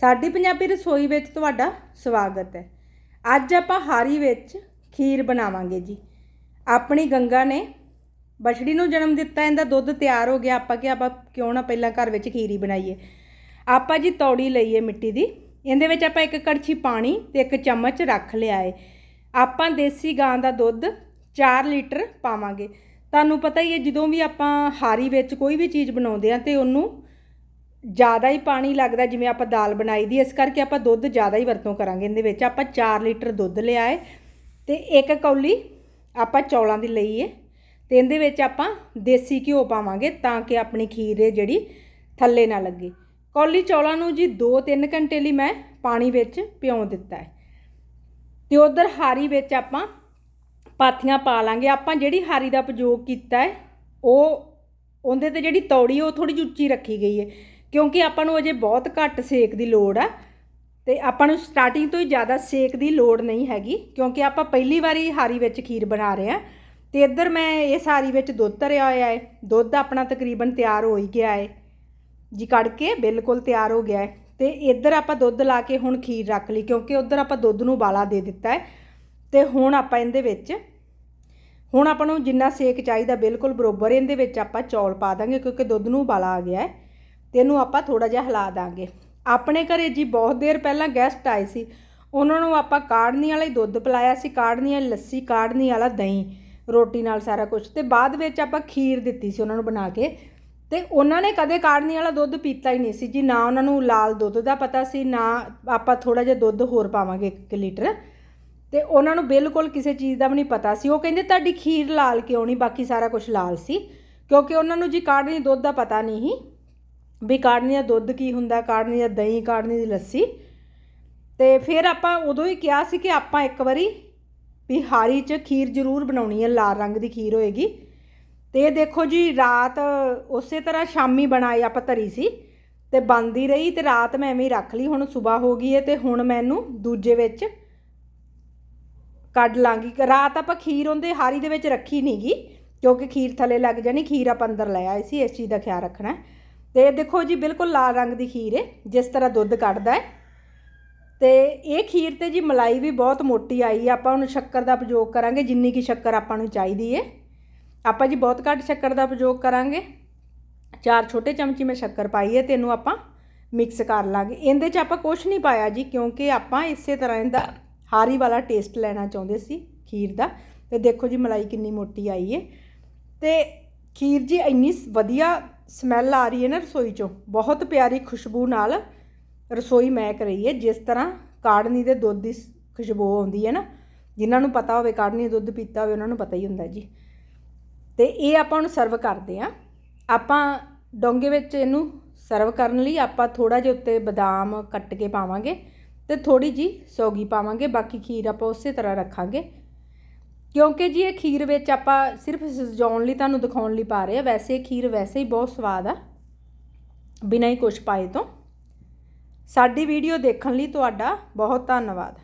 ਸਾਡੀ ਪੰਜਾਬੀ ਰਸੋਈ ਵਿੱਚ ਤੁਹਾਡਾ ਸਵਾਗਤ ਹੈ। ਅੱਜ ਆਪਾਂ ਹਾਰੀ ਵਿੱਚ ਖੀਰ ਬਣਾਵਾਂਗੇ ਜੀ। ਆਪਣੀ ਗੰਗਾ ਨੇ ਬਛੜੀ ਨੂੰ ਜਨਮ ਦਿੱਤਾ, ਇਹਦਾ ਦੁੱਧ ਤਿਆਰ ਹੋ ਗਿਆ। ਆਪਾਂ ਕਿ ਆਪਾਂ ਕਿਉਂ ਨਾ ਪਹਿਲਾਂ ਘਰ ਵਿੱਚ ਖੀਰੀ ਬਣਾਈਏ। ਆਪਾਂ ਜੀ ਤੌੜੀ ਲਈਏ ਮਿੱਟੀ ਦੀ। ਇਹਦੇ ਵਿੱਚ ਆਪਾਂ ਇੱਕ ਕੜਛੀ ਪਾਣੀ ਤੇ ਇੱਕ ਚਮਚ ਰੱਖ ਲਿਆ ਏ। ਆਪਾਂ ਦੇਸੀ ਗਾਂ ਦਾ ਦੁੱਧ 4 ਲੀਟਰ ਪਾਵਾਂਗੇ। ਤੁਹਾਨੂੰ ਪਤਾ ਹੀ ਹੈ, ਜਦੋਂ ਵੀ ਆਪਾਂ ਹਾਰੀ ਵਿੱਚ ਕੋਈ ਵੀ ਚੀਜ਼ ਬਣਾਉਂਦੇ ਆ ਤੇ ਉਹਨੂੰ ਜ਼ਿਆਦਾ ਹੀ ਪਾਣੀ ਲੱਗਦਾ ਜਿਵੇਂ ਆਪਾਂ ਦਾਲ ਬਣਾਈ ਦੀ ਇਸ ਕਰਕੇ ਆਪਾਂ ਦੁੱਧ ਜ਼ਿਆਦਾ ਹੀ ਵਰਤੋਂ ਕਰਾਂਗੇ। ਇਹਦੇ ਵਿੱਚ ਆਪਾਂ 4 ਲੀਟਰ ਦੁੱਧ ਲਿਆ ਏ ਤੇ ਇੱਕ ਕੌਲੀ ਆਪਾਂ ਚੌਲਾਂ ਦੀ ਲਈ ਏ ਤੇ ਇਹਦੇ ਵਿੱਚ ਆਪਾਂ ਦੇਸੀ ਘਿਓ ਪਾਵਾਂਗੇ ਤਾਂ ਕਿ ਆਪਣੀ ਖੀਰ ਜਿਹੜੀ ਥੱਲੇ ਨਾ ਲੱਗੇ। ਕੌਲੀ ਚੌਲਾਂ ਨੂੰ ਜੀ 2-3 ਘੰਟੇ ਲਈ ਮੈਂ ਪਾਣੀ ਵਿੱਚ ਭਿਉਂ ਦਿੱਤਾ ਹੈ। ਤੇ ਉਧਰ ਹਾਰੀ ਵਿੱਚ ਆਪਾਂ ਪਾਥੀਆਂ ਪਾ ਲਾਂਗੇ। ਆਪਾਂ ਜਿਹੜੀ ਹਾਰੀ ਦਾ ਪ੍ਰਯੋਗ ਕੀਤਾ ਹੈ, ਉਹ ਉਹਦੇ ਤੇ ਜਿਹੜੀ ਤੌੜੀ, ਉਹ ਥੋੜੀ ਜਿਹੀ ਉੱਚੀ ਰੱਖੀ ਗਈ ਹੈ। ਕਿਉਂਕਿ ਆਪਾਂ ਨੂੰ ਅਜੇ ਬਹੁਤ ਘੱਟ ਸੇਕ ਦੀ ਲੋੜ ਆ ਤੇ ਆਪਾਂ ਨੂੰ ਸਟਾਰਟਿੰਗ ਤੋਂ ਹੀ ਜ਼ਿਆਦਾ ਸੇਕ ਦੀ ਲੋੜ ਨਹੀਂ ਹੈਗੀ, ਕਿਉਂਕਿ ਆਪਾਂ ਪਹਿਲੀ ਵਾਰੀ ਹਾਰੀ ਵਿੱਚ ਖੀਰ ਬਣਾ ਰਹੇ ਆ। ਤੇ ਇੱਧਰ ਮੈਂ ਇਸ ਹਾਰੀ ਵਿੱਚ ਦੁੱਧ ਧਰਿਆ ਹੋਇਆ ਹੈ, ਦੁੱਧ ਆਪਣਾ ਤਕਰੀਬਨ ਤਿਆਰ ਹੋ ਹੀ ਗਿਆ ਹੈ। ਜੀ ਕੱਢ ਕੇ ਬਿਲਕੁਲ ਤਿਆਰ ਹੋ ਗਿਆ ਹੈ। ਤੇ ਇੱਧਰ ਆਪਾਂ ਦੁੱਧ ਲਾ ਕੇ ਹੁਣ ਖੀਰ ਰੱਖ ਲਈ, ਕਿਉਂਕਿ ਉੱਧਰ ਆਪਾਂ ਦੁੱਧ ਨੂੰ ਬਾਲਾ ਦੇ ਦਿੱਤਾ ਹੈ। ਤੇ ਹੁਣ ਆਪਾਂ ਇਹਦੇ ਵਿੱਚ, ਹੁਣ ਆਪਾਂ ਨੂੰ ਜਿੰਨਾ ਸੇਕ ਚਾਹੀਦਾ ਬਿਲਕੁਲ ਬਰੋਬਰ, ਇਹਦੇ ਵਿੱਚ ਆਪਾਂ ਚੌਲ ਪਾ ਦਾਂਗੇ, ਕਿਉਂਕਿ ਦੁੱਧ ਨੂੰ ਬਾਲਾ ਆ ਗਿਆ ਹੈ। ਤੇ ਇਹਨੂੰ ਆਪਾਂ ਥੋੜਾ ਜਿਹਾ ਹਿਲਾ ਦਾਂਗੇ। ਆਪਣੇ ਘਰੇ ਜੀ ਬਹੁਤ ਦੇਰ ਪਹਿਲਾਂ ਗੈਸਟ ਆਏ ਸੀ। ਉਹਨਾਂ ਨੂੰ ਆਪਾਂ ਕਾੜਨੀ ਵਾਲਾ ਹੀ ਦੁੱਧ ਪਿਲਾਇਆ ਸੀ ਕਾੜਨੀ ਵਾਲੀ ਲੱਸੀ ਕਾੜਨੀ ਵਾਲਾ ਦਹੀਂ, ਰੋਟੀ ਨਾਲ ਸਾਰਾ ਕੁਝ ਤੇ ਬਾਅਦ ਵਿੱਚ ਆਪਾਂ ਖੀਰ ਦਿੱਤੀ ਸੀ ਉਹਨਾਂ ਨੂੰ ਬਣਾ ਕੇ। ਤੇ ਉਹਨਾਂ ਨੇ ਕਦੇ ਕਾੜਨੀ ਵਾਲਾ ਦੁੱਧ ਪੀਤਾ ਹੀ ਨਹੀਂ ਸੀ ਜੀ, ਨਾ ਉਹਨਾਂ ਨੂੰ ਲਾਲ ਦੁੱਧ ਦਾ ਪਤਾ ਸੀ, ਨਾ ਆਪਾਂ ਥੋੜਾ ਜਿਹਾ ਦੁੱਧ ਹੋਰ ਪਾਵਾਂਗੇ 1 ਲੀਟਰ। ਤੇ ਉਹਨਾਂ ਨੂੰ ਬਿਲਕੁਲ ਕਿਸੇ ਚੀਜ਼ ਦਾ ਵੀ ਨਹੀਂ ਪਤਾ ਸੀ। ਉਹ ਕਹਿੰਦੇ ਤੁਹਾਡੀ ਖੀਰ ਲਾਲ ਕਿਉਂ ਨਹੀਂ, ਬਾਕੀ ਸਾਰਾ ਕੁਝ ਲਾਲ ਸੀ। ਕਿਉਂਕਿ ਉਹਨਾਂ ਨੂੰ ਜੀ ਕਾੜਨੀ ਦੁੱਧ ਦਾ ਪਤਾ ਨਹੀਂ ਸੀ। ਵੀ ਕਾੜਨੀ ਦਾ ਦੁੱਧ ਕੀ ਹੁੰਦਾ ਕਾੜਨੀ ਦਾ ਦਹੀਂ ਕਾੜਨੀ ਦੀ ਲੱਸੀ। ਤੇ ਫਿਰ ਆਪਾਂ ਉਦੋਂ ਹੀ ਕਿਹਾ ਸੀ ਕਿ ਆਪਾਂ ਇੱਕ ਵਾਰੀ ਵੀ ਹਾਰੀ 'ਚ ਖੀਰ ਜ਼ਰੂਰ ਬਣਾਉਣੀ ਹੈ, ਲਾਲ ਰੰਗ ਦੀ ਖੀਰ ਹੋਏਗੀ। ਤੇ ਇਹ ਦੇਖੋ ਜੀ, ਰਾਤ ਉਸੇ ਤਰ੍ਹਾਂ ਸ਼ਾਮੀ ਬਣਾਈ ਆਪਾਂ ਧਰੀ ਸੀ ਤੇ ਬੰਦੀ ਰਹੀ ਤੇ ਰਾਤ ਮੈਂ ਐਵੇਂ ਹੀ ਰੱਖ ਲਈ, ਹੁਣ ਸਵੇਰ ਹੋ ਗਈ ਹੈ ਤੇ ਹੁਣ ਮੈਨੂੰ ਦੂਜੇ ਵਿੱਚ ਕੱਢ ਲਾਂਗੀ। ਰਾਤ ਆਪਾਂ ਖੀਰ ਉਹਦੇ ਹਾਰੀ ਦੇ ਵਿੱਚ ਰੱਖੀ ਨਹੀਂਗੀ ਕਿਉਂਕਿ ਖੀਰ ਥੱਲੇ ਲੱਗ ਜਾਣੀ, ਖੀਰ ਆਪਾਂ ਅੰਦਰ ਲੈ ਆਏ ਸੀ, ਇਸ ਚੀਜ਼ ਦਾ ਖਿਆਲ ਰੱਖਣਾ ਤੇ ਦੇਖੋ ਜੀ, ਬਿਲਕੁਲ ਲਾਲ ਰੰਗ ਦੀ ਖੀਰ ਹੈ ਜਿਸ ਤਰ੍ਹਾਂ ਦੁੱਧ ਕੱਢਦਾ ਹੈ ਤੇ ਇਹ ਖੀਰ ਤੇ ਜੀ ਮਲਾਈ ਵੀ ਬਹੁਤ ਮੋਟੀ ਆਈ ਹੈ ਆਪਾਂ ਹੁਣ ਸ਼ੱਕਰ ਦਾ ਪ੍ਰਯੋਗ ਕਰਾਂਗੇ, ਜਿੰਨੀ ਕੀ ਸ਼ੱਕਰ ਆਪਾਂ ਨੂੰ ਚਾਹੀਦੀ ਹੈ ਆਪਾਂ ਜੀ ਬਹੁਤ ਘੱਟ ਸ਼ੱਕਰ ਦਾ ਪ੍ਰਯੋਗ ਕਰਾਂਗੇ। ਚਾਰ ਛੋਟੇ ਚਮਚੀ ਮੈਂ ਸ਼ੱਕਰ ਪਾਈ ਹੈ ਤੇ ਇਹਨੂੰ ਆਪਾਂ ਮਿਕਸ ਕਰ ਲਾਂਗੇ। ਇਹਦੇ 'ਚ ਆਪਾਂ ਕੁਝ ਨਹੀਂ ਪਾਇਆ ਜੀ, ਕਿਉਂਕਿ ਆਪਾਂ ਇਸੇ ਤਰ੍ਹਾਂ ਇਹਦਾ ਹਾਰੀ ਵਾਲਾ ਟੇਸਟ ਲੈਣਾ ਚਾਹੁੰਦੇ ਸੀ ਖੀਰ ਦਾ। ਤੇ ਦੇਖੋ ਜੀ, ਮਲਾਈ ਕਿੰਨੀ ਮੋਟੀ ਆਈ ਹੈ ਤੇ ਖੀਰ ਜੀ ਇੰਨੀ ਵਧੀਆ ਸਮੈਲ ਆ ਰਹੀ ਹੈ ਨਾ ਰਸੋਈ ਚੋਂ। ਬਹੁਤ ਪਿਆਰੀ ਖੁਸ਼ਬੂ ਨਾਲ ਰਸੋਈ ਮਹਿਕ ਰਹੀ ਹੈ। ਜਿਸ ਤਰ੍ਹਾਂ ਕਾੜਨੀ ਦੇ ਦੁੱਧ ਦੀ ਖੁਸ਼ਬੂ ਆਉਂਦੀ ਹੈ ਨਾ, ਜਿਨ੍ਹਾਂ ਨੂੰ ਪਤਾ ਹੋਵੇ, ਕਾੜਨੀ ਦਾ ਦੁੱਧ ਪੀਤਾ ਹੋਵੇ, ਉਹਨਾਂ ਨੂੰ ਪਤਾ ਹੀ ਹੁੰਦਾ ਜੀ। ਤੇ ਇਹ ਆਪਾਂ ਨੂੰ ਸਰਵ ਕਰਦੇ ਆ ਆਪਾਂ ਡੋਂਗੇ ਵਿੱਚ ਇਹਨੂੰ ਸਰਵ ਕਰਨ ਲਈ ਆਪਾਂ ਥੋੜਾ ਜਿਹਾ ਉੱਤੇ ਬਦਾਮ ਕੱਟ ਕੇ ਪਾਵਾਂਗੇ ਤੇ ਥੋੜੀ ਜੀ ਸੌਗੀ ਪਾਵਾਂਗੇ। ਬਾਕੀ ਖੀਰ ਆਪਾਂ ਉਸੇ ਤਰ੍ਹਾਂ ਰੱਖਾਂਗੇ। ਕਿਉਂਕਿ ਜੀ ਇਹ ਖੀਰ ਵਿੱਚ ਆਪਾਂ ਸਿਰਫ ਸਜਾਉਣ ਲਈ ਤੁਹਾਨੂੰ ਦਿਖਾਉਣ ਲਈ ਪਾ ਰਹੇ ਆ ਵੈਸੇ ਇਹ ਖੀਰ ਵੈਸੇ ਹੀ ਬਹੁਤ ਸਵਾਦ ਆ, ਬਿਨਾਂ ਹੀ ਕੁਝ ਪਾਏ ਤੋਂ। ਸਾਡੀ ਵੀਡੀਓ ਦੇਖਣ ਲਈ ਤੁਹਾਡਾ ਬਹੁਤ ਧੰਨਵਾਦ।